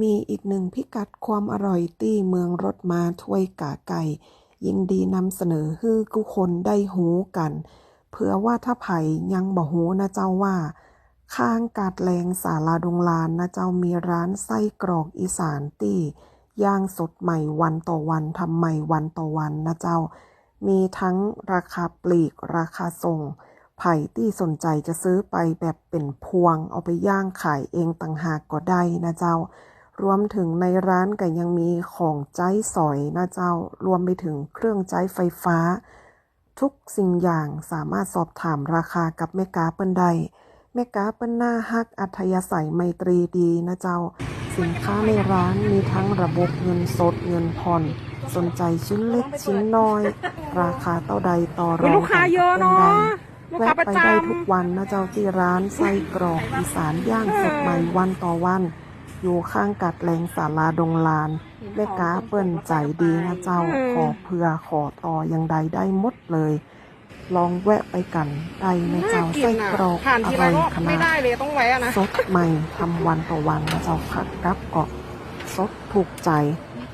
มีอีกหนึ่งพิกัดความอร่อยตี้เมืองรถมาถ้วยกาไก่ ยินดีนำเสนอให้กุคนได้หูกัน เผื่อว่าถ้าไผ่ยังบ่หูนะเจ้าว่า ข้างกาดแรงสาลาดงลานนะเจ้ามีร้านไส้กรอกอีสานตี้ย่างสดใหม่วันต่อวันทำใหม่วันต่อวันนะเจ้า มีทั้งราคาปลีกราคาส่ง ไผ่ที่สนใจจะซื้อไปแบบเป็นพวง เอาไปย่างขายเองต่างหากก็ได้นะเจ้า รวมถึงในร้านก็ยังมีของใจสอยนะเจ้า รวมไปถึงเครื่องใจไฟฟ้า ทุกสิ่งอย่างสามารถสอบถามราคากับแม่กาเปิ้นได้แม่กาเปิ้นหน้าฮักอัธยาศัยไมตรีดีนะเจ้า สินค้าในร้านมีทั้งระบบเงินสดเงินผ่อนสนใจชิ้นเล็กชิ้นน้อย ราคาเท่าใดต่อรมีองลูกค้าเยอะเนาะลูกแวะค้าประไปจได้ทุกวันนะเจ้าที่ร้านไส้กรอกอีสานย่างสดใหม่วันต่อวัน อยู่ข้างกัดแหลงสาลาดงลานแม่ก้าเปิ้นใจดีนะเจ้า ขอเพื่อขอต่อยังใดได้หมดเลย ลองแวะไปกันได้นะำน่าเจ้ากิไส้นอะกรอกผ่านอทีไรร่อยก็ขไม่นาดได้เลยต้องแวะนะสดใหม่ทำวันต่อวันนะเจ้าผักกับก็สดถูกใจ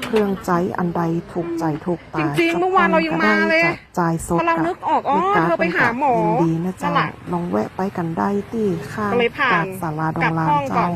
เครื่องใจอันใดถูกใจถูกตาจริงๆเมื่อวานเรายังมาเลยจะจ่ายสพดอเรากับนึกออกอ๋อแม่กาเธอไปหาหมอยินดีนะนั่เจ้านแหละลองแวะไปกันได้ที่ข้างก็เลยผ่านกาดสาราดกลังบลาห้นองก่อเจ้าน